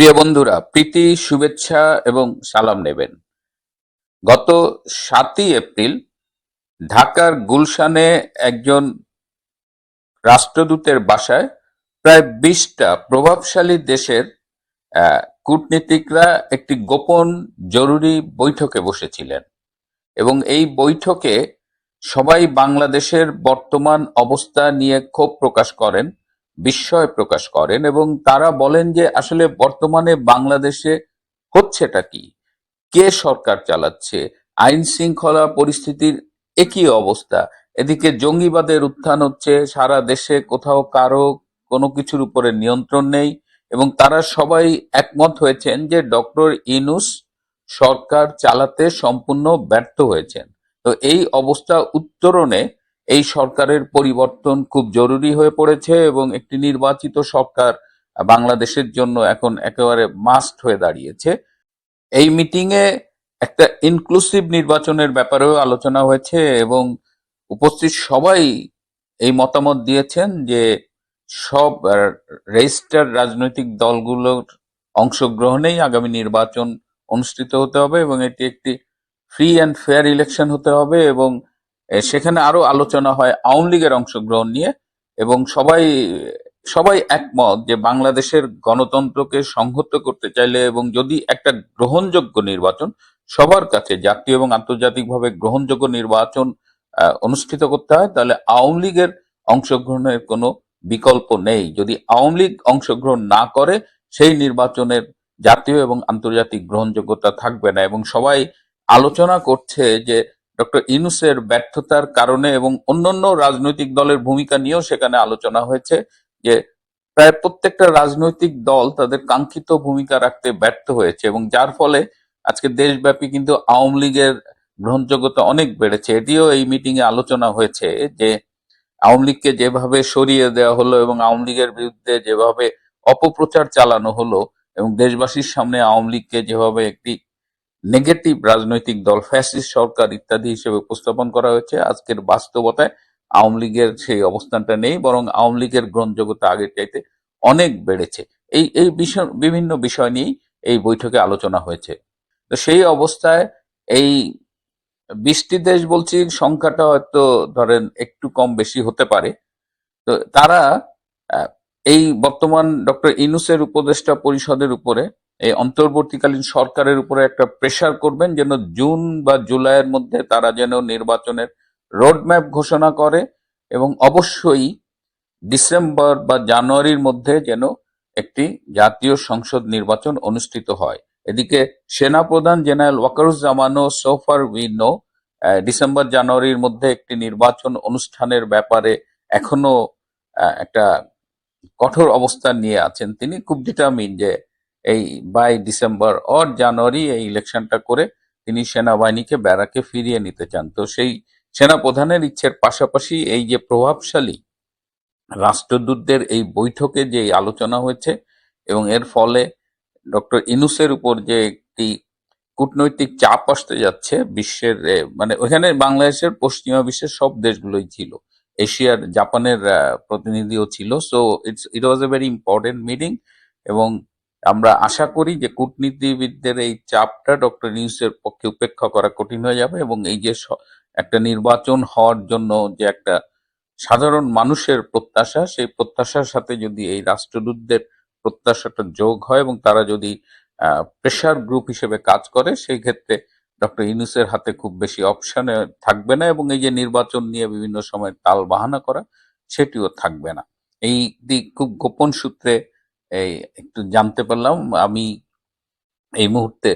প্রিয় বন্ধুরা, প্রীতি, শুভেচ্ছা এবং সালাম নেবেন। গত সাতই এপ্রিল ঢাকার গুলশানে একজন রাষ্ট্রদূতের বাসায় প্রায় বিশটা প্রভাবশালী দেশের কূটনীতিকরা একটি গোপন জরুরি বৈঠকে বসেছিলেন এবং এই বৈঠকে সবাই বাংলাদেশের বর্তমান অবস্থা নিয়ে ক্ষোভ প্রকাশ করেন। বিস্ময় প্রকাশ করেন এবং তারা বলেন যে আসলে বর্তমানে বাংলাদেশে হচ্ছেটা কি? কে সরকার চালাচ্ছে? আইন শৃঙ্খলা পরিস্থিতির একই অবস্থা। এদিকে জঙ্গিবাদের উত্থান হচ্ছে, সারা দেশে কোথাও কারও কোনো কিছুর উপরে নিয়ন্ত্রণ নেই এবং তারা সবাই একমত হয়েছেন যে ডক্টর ইনুস সরকার চালাতে সম্পূর্ণ ব্যর্থ হয়েছেন। তো এই অবস্থা উত্তরণে এই সরকারের পরিবর্তন খুব জরুরি হয়ে পড়েছে এবং একটি নির্বাচিত সরকার বাংলাদেশের জন্য এখন একেবারে মাস্ট হয়ে দাঁড়িয়েছে। এই মিটিং এ একটা ইনক্লুসিভ নির্বাচনের ব্যাপারেও আলোচনা হয়েছে এবং উপস্থিত সবাই এই মতামত দিয়েছেন যে সব রেজিস্টার রাজনৈতিক দলগুলোর অংশগ্রহণেই আগামী নির্বাচন অনুষ্ঠিত হতে হবে এবং এটি একটি ফ্রি অ্যান্ড ফেয়ার ইলেকশন হতে হবে এবং সেখানে আরও আলোচনা হয় আওয়ামী লীগের অংশগ্রহণ নিয়ে, এবং সবাই সবাই একমত যে বাংলাদেশের গণতন্ত্রকে সংহত করতে চাইলে এবং যদি একটা গ্রহণযোগ্য নির্বাচন, সবার কাছে জাতীয় এবং আন্তর্জাতিকভাবে গ্রহণযোগ্য নির্বাচন অনুষ্ঠিত করতে হয়, তাহলে আওয়ামী লীগের অংশগ্রহণের কোনো বিকল্প নেই। যদি আওয়ামী লীগ অংশগ্রহণ না করে, সেই নির্বাচনের জাতীয় এবং আন্তর্জাতিক গ্রহণযোগ্যতা থাকবে না। এবং সবাই আলোচনা করছে যে ডক্টর ইনুসের ব্যর্থতার কারণে এবং অন্যান্য রাজনৈতিক দলের ভূমিকা নিয়েও সেখানে আলোচনা হয়েছে যে প্রায় প্রত্যেকটা রাজনৈতিক দল তাদের কাঙ্ক্ষিত ভূমিকা রাখতে ব্যর্থ হয়েছে এবং যার ফলে আজকে দেশব্যাপী কিন্তু আওয়ামী লীগের গ্রহণযোগ্যতা অনেক বেড়েছে। এটিও এই মিটিং এ আলোচনা হয়েছে যে আওয়ামী লীগকে যেভাবে সরিয়ে দেওয়া হলো এবং আওয়ামী লীগের বিরুদ্ধে যেভাবে অপপ্রচার চালানো হলো এবং দেশবাসীর সামনে আওয়ামী লীগকে যেভাবে একটি নেগেটিভ রাজনৈতিক দল, ফ্যাসিস্ট সরকার ইত্যাদি হিসেবে উপস্থাপন করা হয়েছে। আজকের বাস্তবতায় আওয়ামী লীগের সেই অবস্থানটা নেই, বরং আওয়ামী লীগের গ্রহণযোগ্যতা আগের চাইতে অনেক বেড়েছে। এই এই বিষয়, বিভিন্ন বিষয় নিয়েই এই বৈঠকে আলোচনা হয়েছে। তো সেই অবস্থায় এই বিশটি দেশ বলছি, সংখ্যাটা হয়তো ধরেন একটু কম বেশি হতে পারে। তো তারা এই বর্তমান ডক্টর ইনুসের উপদেষ্টা পরিষদের উপরে এই অন্তর্বর্তীকালীন সরকারের উপরে একটা প্রেসার করবেন যেন জুন বা জুলাইয়ের মধ্যে তারা যেন নির্বাচনের রোডম্যাপ ঘোষণা করে এবং অবশ্যই ডিসেম্বর বা জানুয়ারির মধ্যে যেন একটি জাতীয় সংসদ নির্বাচন অনুষ্ঠিত হয়। এদিকে সেনাপ্রধান জেনারেল ওয়াকারুজ্জামানও সোফার উইনো ডিসেম্বর জানুয়ারির মধ্যে একটি নির্বাচন অনুষ্ঠানের ব্যাপারে এখনও একটা কঠোর অবস্থান নিয়ে আছেন তিনি। খুব ডিটারমিন যে এই বাই ডিসেম্বর অর জানুয়ারি এই ইলেকশনটা করে তিনি সেনাবাহিনীকে ব্যারাকে ফিরিয়ে নিতে চান। তো সেই সেনাপ্রধানের ইচ্ছের পাশাপাশি এই যে প্রভাবশালী রাষ্ট্রদূতদের এই বৈঠকে যে আলোচনা হয়েছে এবং এর ফলে ডক্টর ইনুসের উপর যে একটি কূটনৈতিক চাপ আসতে যাচ্ছে বিশ্বের মানে ওখানে বাংলাদেশের, পশ্চিমা বিশ্বের সব দেশগুলোই ছিল। এশিয়ার, জাপানের প্রতিনিধিও ছিল। So it's it was a very important meeting এবং আমরা আশা করি যে কূটনীতিবিদদের এই চাপটা ডক্টর নিউজের পক্ষে উপেক্ষা করা কঠিন হয়ে যাবে এবং এই যে একটা নির্বাচন হওয়ার জন্য যে একটা সাধারণ মানুষের প্রত্যাশা, সেই প্রত্যাশার সাথে যদি এই রাষ্ট্রদূতদের প্রত্যাশাটা যোগ হয় এবং তারা যদি প্রেশার গ্রুপ হিসেবে কাজ করে, সেই ক্ষেত্রে ডক্টর ইউনুসের হাতে খুব বেশি অপশন থাকবে না এবং এই যে নির্বাচন নিয়ে বিভিন্ন সময় তাল বাহানা করা, সেটিও থাকবে না। এই দিক খুব গোপন সূত্রে এই একটু জানতে পারলাম। আমি এই মুহূর্তে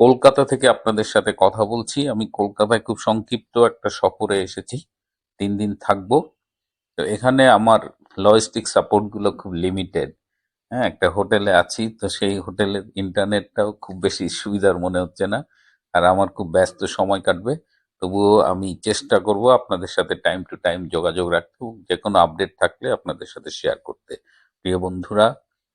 কলকাতা থেকে আপনাদের সাথে কথা বলছি। আমি কলকাতায় খুব সংক্ষিপ্ত একটা সফরে এসেছি। তিন দিন থাকব। তো এখানে আমার লজিস্টিক সাপোর্টগুলো খুব লিমিটেড হ্যাঁ একটা হোটেলে আছি, তো সেই হোটেলের ইন্টারনেটটাও খুব বেশি সুবিধার মনে হচ্ছে না। আর আমার খুব ব্যস্ত সময় কাটবে। তবুও আমি চেষ্টা করব আপনাদের সাথে টাইম টু টাইম যোগাযোগ রাখতে। যে কোনো আপডেট থাকলে আপনাদের সাথে শেয়ার করতে। প্রিয় বন্ধুরা